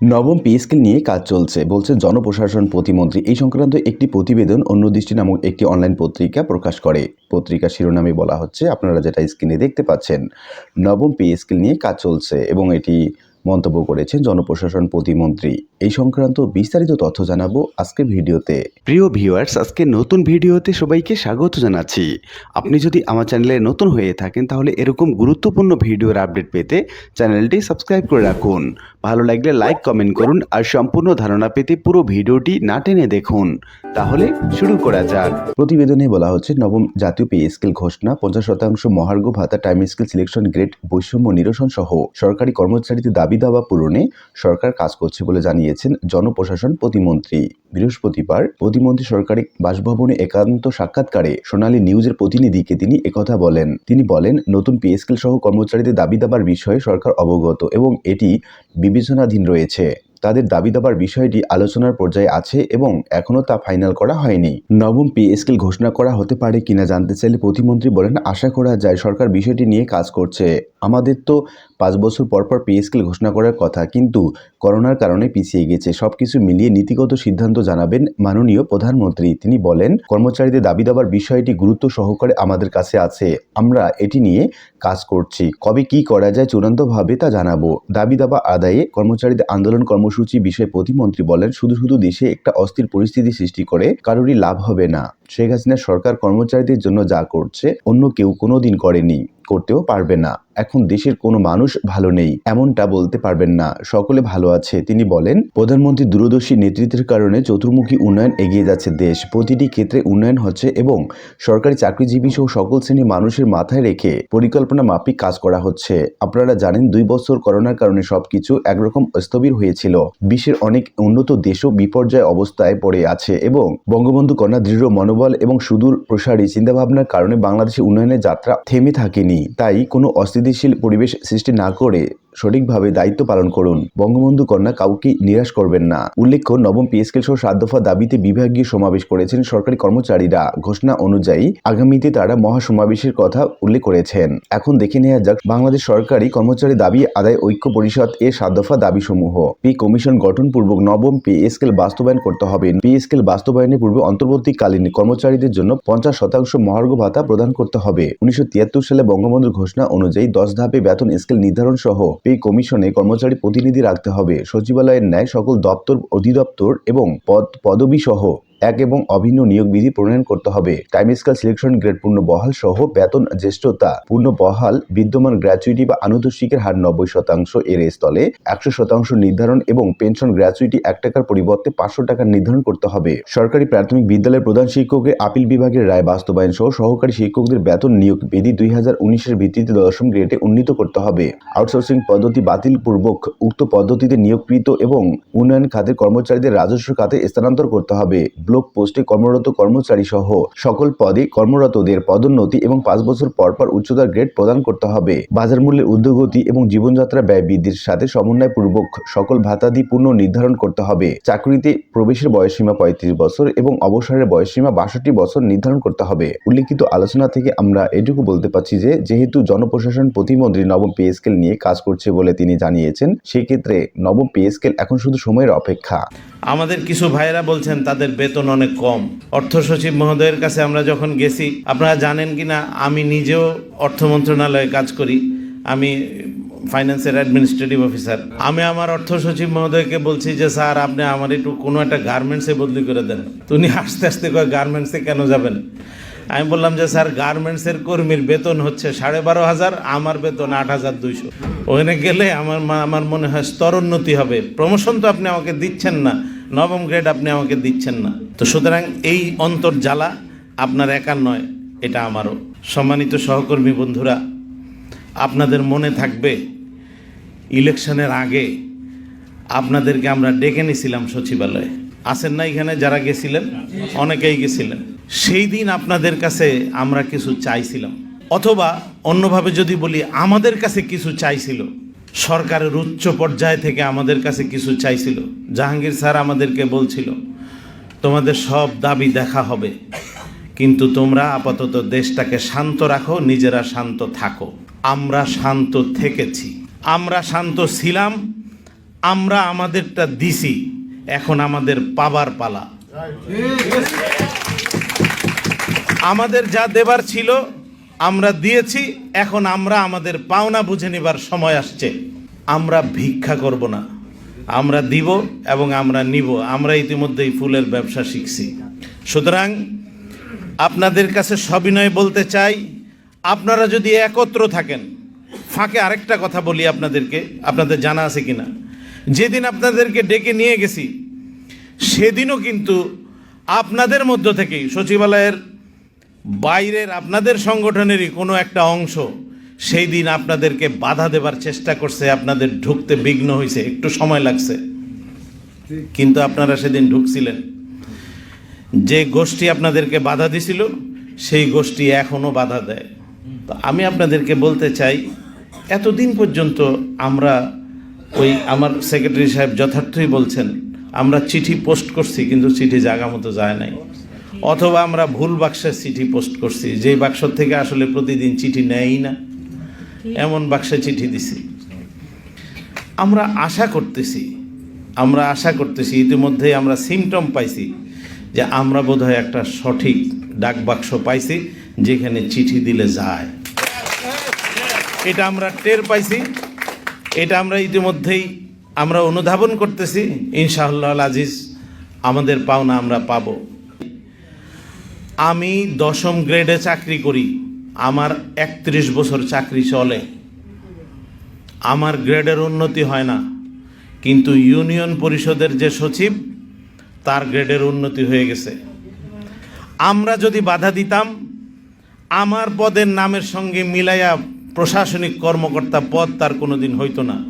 নবম pay scale নিয়ে কাজ চলছে, বলছে জনপ্রশাসন প্রতিমন্ত্রী। এই সংক্রান্ত একটি প্রতিবেদন অন্য দৃষ্টি নামক একটি অনলাইন পত্রিকা প্রকাশ করে। পত্রিকা শিরোনামে বলা হচ্ছে, আপনারা যেটা স্ক্রিনে দেখতে পাচ্ছেন, নবম পে স্কেল নিয়ে কাজ চলছে এবং এটি মন্তব্য করেছেন জনপ্রশাসন প্রতিমন্ত্রী। এই সংক্রান্ত বিস্তারিত তথ্য জানাব আজকের ভিডিওতে। প্রিয় ভিউয়ার্স আজকে নতুন ভিডিওতে সবাইকে স্বাগত জানাচ্ছি। আপনি যদি আমার চ্যানেলে নতুন হয়ে থাকেন তাহলে এরকম গুরুত্বপূর্ণ ভিডিওর আপডেট পেতে চ্যানেলটি সাবস্ক্রাইব করে রাখুন। ভালো লাগলে লাইক কমেন্ট করুন আর সম্পূর্ণ ধারণা পেতে পুরো ভিডিওটি না টেনে দেখুন। তাহলে শুরু করা যাক। প্রতিবেদনে বলা হচ্ছে নবম জাতীয় পে স্কেল ঘোষণা পঞ্চাশ শতাংশ মহার্ঘ ভাতা টাইম স্কেল সিলেকশন গ্রেড বৈষম্য নিরসন সহ সরকারি কর্মচারীদের দাবি দাবা পূরণে সরকার কাজ করছে বলে জানিয়েছেন জনপ্রশাসন প্রতিমন্ত্রী। বৃহস্পতিবার প্রতিমন্ত্রী সরকারি বাসভবনে একান্ত সাক্ষাৎকারে সোনালী নিউজের প্রতিনিধিকে তিনি একথা বলেন। তিনি বলেন, নতুন পিএসকেল সহ কর্মচারীদের দাবি দাবার বিষয়ে সরকার অবগত এবং এটি বিবেচনাধীন রয়েছে। তাদের দাবি দাবার বিষয়টি আলোচনার পর্যায়ে আছে এবং এখনও তা ফাইনাল করা হয়নি। নবম পে স্কেল ঘোষণা করা হতে পারে কিনা জানতে চাইলে প্রতিমন্ত্রী বলেন, আশা করা যায় সরকার বিষয়টি নিয়ে কাজ করছে। আমাদের তো পাঁচ বছর পর পর পে স্কেল ঘোষণা করার কথা, কিন্তু করোনার কারণে পিছিয়ে গেছে। সবকিছু মিলিয়ে নীতিগত সিদ্ধান্ত জানাবেন মাননীয় প্রধানমন্ত্রী। তিনি বলেন, কর্মচারীদের দাবি দাবার বিষয়টি গুরুত্ব সহকারে আমাদের কাছে আছে। আমরা এটি নিয়ে কাজ করছি। কবে কি করা যায় চূড়ান্তভাবে তা জানাব। দাবি দাবা আদায়ে কর্মচারীদের আন্দোলন কর্মসূচি বিষয়ে প্রতিমন্ত্রী বলেন, শুধু শুধু দেশে একটা অস্থির পরিস্থিতি সৃষ্টি করে কারোরই লাভ হবে না। শেখ হাসিনা সরকার কর্মচারীদের জন্য যা করছে, অন্য কেউ কোনোদিন করেনি। করতেও পারবে না। এখন দেশের কোনো মানুষ ভালো নেই, এমনটা বলতে পারবেন না। সকলে ভালো আছে, তিনি বলেন। প্রধানমন্ত্রী দূরদর্শী নেতৃত্বের কারণে চতুর্মুখী উন্নয়ন এগিয়ে যাচ্ছে দেশ। প্রতিটি ক্ষেত্রে উন্নয়ন হচ্ছে এবং সরকারি চাকরিজীবী সহ সকল শ্রেণির মানুষের মাথায় রেখে পরিকল্পনা মাফিক কাজ করা হচ্ছে। আপনারা জানেন, দুই বছর করোনার কারণে সবকিছু একরকম স্থবির হয়েছিল। বিশ্বের অনেক উন্নত দেশও বিপর্যয় অবস্থায় পড়ে আছে এবং বঙ্গবন্ধু কন্যা দৃঢ় মনোবল এবং সুদূর প্রসারী চিন্তাভাবনার কারণে বাংলাদেশের উন্নয়নের যাত্রা থেমে থাকেনি। তাই কোনো অস্থিতিশীল পরিবেশ সৃষ্টি না করে সঠিকভাবে দায়িত্ব পালন করুন। বঙ্গবন্ধু কন্যা কাউকে নিরাশ করবেন না। উল্লেখ্য, নবম পিএসকেল সহ সাত দফা দাবিতে বিভাগীয় সমাবেশ করেছেন সরকারি কর্মচারীরা। ঘোষণা অনুযায়ী আগামীতে তারা মহাসমাবেশের কথা উল্লেখ করেছেন। এখন দেখে নেওয়া যাক, বাংলাদেশ সরকারি কর্মচারী দাবি আদায় ঐক্য পরিষদ এর সাত দফা দাবি সমূহ পে কমিশন গঠনপূর্বক নবম পে স্কেল বাস্তবায়ন করতে হবে। পে বাস্তবায়নের পূর্বে অন্তর্বর্তীকালীন কর্মচারীদের জন্য পঞ্চাশ শতাংশ মহার্ঘ ভাতা প্রদান করতে হবে। উনিশশো তিয়াত্তর সালে বঙ্গবন্ধুর ঘোষণা অনুযায়ী দশ ধাপে বেতন স্কেল নির্ধারণ সহ পে কমিশনে কর্মচারী প্রতিনিধি রাখতে হবে। সচিবালয়ের ন্যায় সকল দপ্তর, অধিদপ্তর এবং পদ পদবী সহ এক এবং অভিন্ন নিয়োগ বিধি প্রণয়ন করতে হবে। টাইম স্কেল সিলেকশন গ্রেড পূর্ণ বহাল সহ বেতন জ্যেষ্ঠতা পূর্ণ বহাল বিদ্যমান গ্র্যাচুইটি বা আনুতোষিকের হার নব্বই শতাংশ এর স্থলে একশো শতাংশ নির্ধারণ এবং পেনশন গ্র্যাচুইটি এক টাকার পরিবর্তে পাঁচশো টাকা নির্ধারণ করতে হবে। সরকারি প্রাথমিক বিদ্যালয়ের প্রধান শিক্ষকের আপিল বিভাগের রায় বাস্তবায়ন সহ সহকারী শিক্ষকদের বেতন নিয়োগ বিধি দুই হাজার উনিশের ভিত্তিতে দশম গ্রেডে উন্নীত করতে হবে। আউটসোর্সিং পদ্ধতি বাতিল পূর্বক উক্ত পদ্ধতিতে নিয়োগকৃত এবং উন্নয়ন খাতের কর্মচারীদের রাজস্ব খাতে স্থানান্তর করতে হবে। ব্লক পোস্টে কর্মরত কর্মচারী সহ সকল পদে কর্মরতদের পদোন্নতি এবং পাঁচ বছর পর পর উচ্চতার গ্রেড প্রদান করতে হবে। বাজার মূল্যের ঊর্ধ্বগতি এবং জীবনযাত্রা ব্যয় বৃদ্ধির সাথে সমন্বয় পূর্বক সকল ভাতাদি পূর্ণ নির্ধারণ করতে হবে। চাকরিতে প্রবেশের বয়সসীমা পঁয়ত্রিশ বছর এবং অবসরের বয়সসীমা বাষট্টি বছর নির্ধারণ করতে হবে। উল্লিখিত আলোচনা থেকে আমরা এটুকু বলতে পারছি যে, যেহেতু জনপ্রশাসন প্রতিমন্ত্রী নবম পে স্কেল নিয়ে কাজ করছে বলে তিনি জানিয়েছেন, সেক্ষেত্রে নবম পে স্কেল এখন শুধু সময়ের অপেক্ষা। আমাদের কিছু ভাইয়েরা বলছেন, তাদের বেতন অনেক কম। অর্থ সচিব মহোদয়ের কাছে আমরা যখন গেছি, আপনারা জানেন কি না আমি নিজেও অর্থ মন্ত্রণালয়ে কাজ করি। আমি ফাইন্যান্সের অ্যাডমিনিস্ট্রেটিভ অফিসার। আমি আমার অর্থ সচিব মহোদয়কে বলছি যে, স্যার, আপনি আমার একটু কোনো একটা গার্মেন্টসে বদলি করে দেন। উনি আস্তে আস্তে কয়, গার্মেন্টসে কেন যাবেন? আমি বললাম যে, স্যার, গার্মেন্টসের কর্মীর বেতন হচ্ছে সাড়ে বারো হাজার, আমার বেতন আট হাজার দুইশো। ওখানে গেলে আমার আমার মনে হয় স্তরোন্নতি হবে। প্রমোশন তো আপনি আমাকে দিচ্ছেন না। নবম গ্রেড আপনি আমাকে দিচ্ছেন না। তো সুতরাং এই অন্তর্জালা আপনার একার নয়, এটা আমারও। সম্মানিত সহকর্মী বন্ধুরা, আপনাদের মনে থাকবে, ইলেকশনের আগে আপনাদেরকে আমরা ডেকে নিয়েছিলাম সচিবালয়ে। আসেন না এখানে যারা গেছিলেন? অনেকেই গেছিলেন। সেই দিন আপনাদের কাছে আমরা কিছু চাইছিলাম। অথবা অন্যভাবে যদি বলি, আমাদের কাছে কিছু চাইছিল। সরকারের উচ্চ পর্যায় থেকে আমাদের কাছে কিছু চাইছিল। জাহাঙ্গীর স্যার আমাদেরকে বলছিল, তোমাদের সব দাবি দেখা হবে, কিন্তু তোমরা আপাতত দেশটাকে শান্ত রাখো, নিজেরা শান্ত থাকো। আমরা শান্ত থেকেছি। আমরা শান্ত ছিলাম, আমরা আমাদেরটা দিছি, এখন আমাদের পাবার পালা। আমাদের যা দেবার ছিল আমরা দিয়েছি, এখন আমরা আমাদের পাওনা বুঝে নেবার সময় আসছে। আমরা ভিক্ষা করব না। আমরা দিব এবং আমরা নিব। আমরা ইতিমধ্যেই ফুলের ব্যবসা শিখছি। সুতরাং আপনাদের কাছে সবিনয় বলতে চাই, আপনারা যদি একত্র থাকেন, ফাঁকে আরেকটা কথা বলি আপনাদেরকে, আপনাদের জানা আছে কি না যেদিন আপনাদেরকে ডেকে নিয়ে গেছি, সেদিনও কিন্তু আপনাদের মধ্য থেকেই সচিবালয়ের বাইরের আপনাদের সংগঠনেরই কোনো একটা অংশ সেই দিন আপনাদেরকে বাধা দেবার চেষ্টা করছে, আপনাদের ঢুকতে বিঘ্ন হয়েছে একটু সময় লাগছে। কিন্তু আপনারা সেদিন ঢুকছিলেন। যে গোষ্ঠী আপনাদেরকে বাধা দিছিল, সেই গোষ্ঠী এখনও বাধা দেয়। তো আমি আপনাদেরকে বলতে চাই, এতদিন পর্যন্ত আমরা ওই আমার সেক্রেটারি সাহেব যথার্থই বলছেন, আমরা চিঠি পোস্ট করছি, কিন্তু চিঠি জায়গা মতো যায় নাই। অথবা আমরা ভুল বাক্সের চিঠি পোস্ট করছি, যেই বাক্স থেকে আসলে প্রতিদিন চিঠি নেয়ই না, এমন বাক্সে চিঠি দিছি। আমরা আশা করতেছি, আমরা আশা করতেছি, ইতিমধ্যেই আমরা সিমটম পাইছি যে আমরা বোধহয় একটা সঠিক ডাক বাক্স পাইছি, যেখানে চিঠি দিলে যায়। এটা আমরা টের পাইছি, এটা আমরা ইতিমধ্যেই আমরা অনুধাবন করতেছি, ইনশাআল্লাহ আজিজ, আমাদের পাওনা আমরা পাবো। আমি দশম গ্রেডে চাকরি করি। আমার একত্রিশ বছর চাকরি চলে। আমার গ্রেডের উন্নতি হয় না। কিন্তু ইউনিয়ন পরিষদের যে সচিব, তার গ্রেডের উন্নতি হয়ে গেছে। আমরা যদি বাধা দিতাম, আমার পদের নামের সঙ্গে মিলাইয়া প্রশাসনিক কর্মকর্তা পদ তার কোনোদিন হইতো না।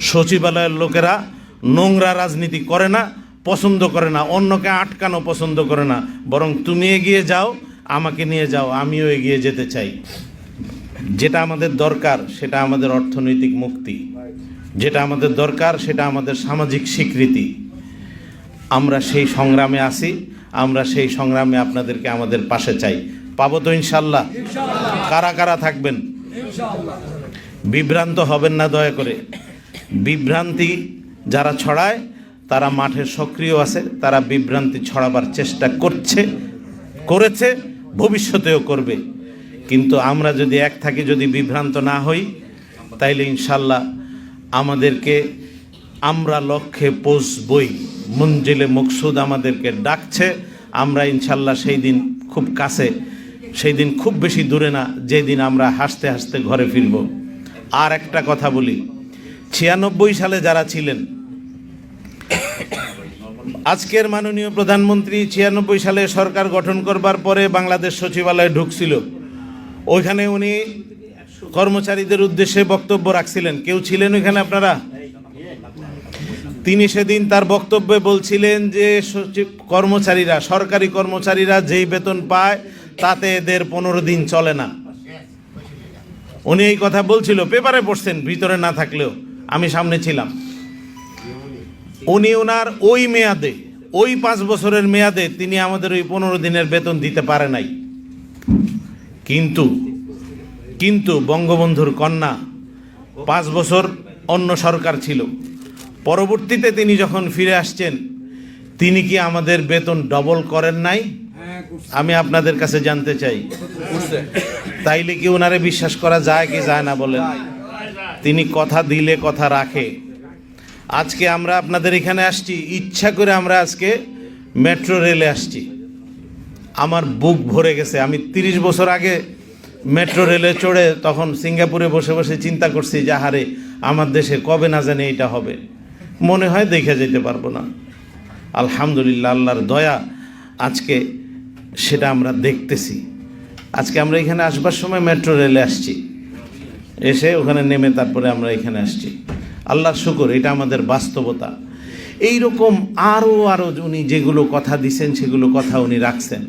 সচিবালয়ের লোকেরা নোংরা রাজনীতি করে না পছন্দ করে না, অন্যকে আটকানো পছন্দ করে না, বরং তুমি এগিয়ে যাও, আমাকে নিয়ে যাও, আমিও এগিয়ে যেতে চাই। যেটা আমাদের দরকার, সেটা আমাদের অর্থনৈতিক মুক্তি। যেটা আমাদের দরকার, সেটা আমাদের সামাজিক স্বীকৃতি। আমরা সেই সংগ্রামে আছি, আমরা সেই সংগ্রামে আপনাদেরকে আমাদের পাশে চাই। পাবো তো ইনশাল্লাহ। কারা কারা থাকবেন? বিভ্রান্ত হবেন না দয়া করে। বিভ্রান্তি যারা ছড়ায় তারা মাঠে সক্রিয় আছে, তারা বিভ্রান্তি ছড়াবার চেষ্টা করছে, করেছে, ভবিষ্যতেও করবে। কিন্তু আমরা যদি এক থাকি, যদি বিভ্রান্ত না হই, তাইলে ইনশাল্লাহ আমাদেরকে আমরা লক্ষ্যে পৌঁছবই। মঞ্জিলে মকসুদ আমাদেরকে ডাকছে, আমরা ইনশাল্লাহ সেই দিন খুব কাছে, সেই দিন খুব বেশি দূরে না যেদিন আমরা হাসতে হাসতে ঘরে ফিরব। আর একটা কথা বলি, ছিয়ানব্বই সালে যারা ছিলেন আজকের মাননীয় প্রধানমন্ত্রী ছিয়ানব্বই সালে সরকার গঠন করবার পরে বাংলাদেশ সচিবালয়ে ঢুকছিল। ওইখানে উনি কর্মচারীদের উদ্দেশ্যে বক্তব্য রাখছিলেন। কেউ ছিলেন ওইখানে আপনারা? তিনি সেদিন তার বক্তব্যে বলছিলেন যে, সচিব কর্মচারীরা, সরকারি কর্মচারীরা যেই বেতন পায়, তাতে এদের পনেরো দিন চলে না। উনি এই কথা বলছিল। পেপারে পড়ছেন, ভিতরে না থাকলেও। আমি সামনে ছিলাম। উনি ওনার ওই মেয়াদে ওই পাঁচ বছরের মেয়াদে তিনি আমাদের ওই পনেরো দিনের বেতন দিতে পারে নাই। কিন্তু কিন্তু বঙ্গবন্ধুর কন্যা পাঁচ বছর অন্য সরকার ছিল। পরবর্তীতে তিনি যখন ফিরে আসছেন তিনি কি আমাদের বেতন ডবল করেন নাই? আমি আপনাদের কাছে জানতে চাই। তাইলে কি ওনারে বিশ্বাস করা যায় কি যায় না বলেন? তিনি কথা দিলে কথা রাখে। আজকে আমরা আপনাদের এখানে আসছি, ইচ্ছা করে আমরা আজকে মেট্রো রেলে আসছি। আমার বুক ভরে গেছে। আমি তিরিশ বছর আগে মেট্রো রেলে চড়ে তখন সিঙ্গাপুরে বসে বসে চিন্তা করছি যে হারে আমার দেশে কবে না জানি এটা হবে। মনে হয় দেখে যেতে পারব না। আলহামদুলিল্লাহ, আল্লাহর দয়া আজকে সেটা আমরা দেখতেছি। আজকে আমরা এখানে আসবার সময় মেট্রো রেলে আসছি। এসে ওখানে নেমে তারপরে আমরা এখানে আসছি। আল্লাহর শুকর, এটা আমাদের বাস্তবতা। এই রকম আরও আরও উনি যেগুলো কথা দিছেন, সেগুলো কথা উনি রাখছেন।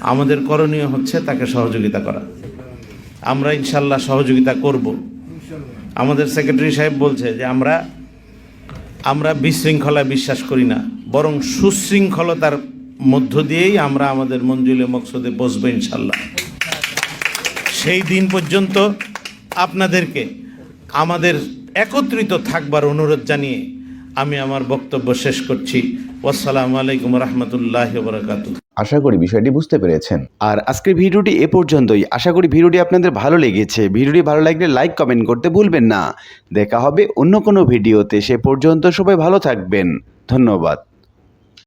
আমাদের করণীয় হচ্ছে তাকে সহযোগিতা করা। আমরা ইনশাল্লাহ সহযোগিতা করব। আমাদের সেক্রেটারি সাহেব বলছে যে, আমরা আমরা বিশৃঙ্খলায় বিশ্বাস করি না। বরং সুশৃঙ্খলতার মধ্য দিয়েই আমরা আমাদের মঞ্জুলে মকসদে বসবো ইনশাল্লাহ। সেই দিন পর্যন্ত আপনাদেরকে আমাদের একত্রিত থাকবার অনুরোধ জানিয়ে আমি আমার বক্তব্য শেষ করছি। আসসালামু আলাইকুম রহমতুল্লাহ বরকাতু আশা করি বিষয়টি বুঝতে পেরেছেন। আর আজকের ভিডিওটি এ পর্যন্তই। আশা করি ভিডিওটি আপনাদের ভালো লেগেছে। ভিডিওটি ভালো লাগলে লাইক কমেন্ট করতে ভুলবেন না। দেখা হবে অন্য কোনো ভিডিওতে। সে পর্যন্ত সবাই ভালো থাকবেন। ধন্যবাদ।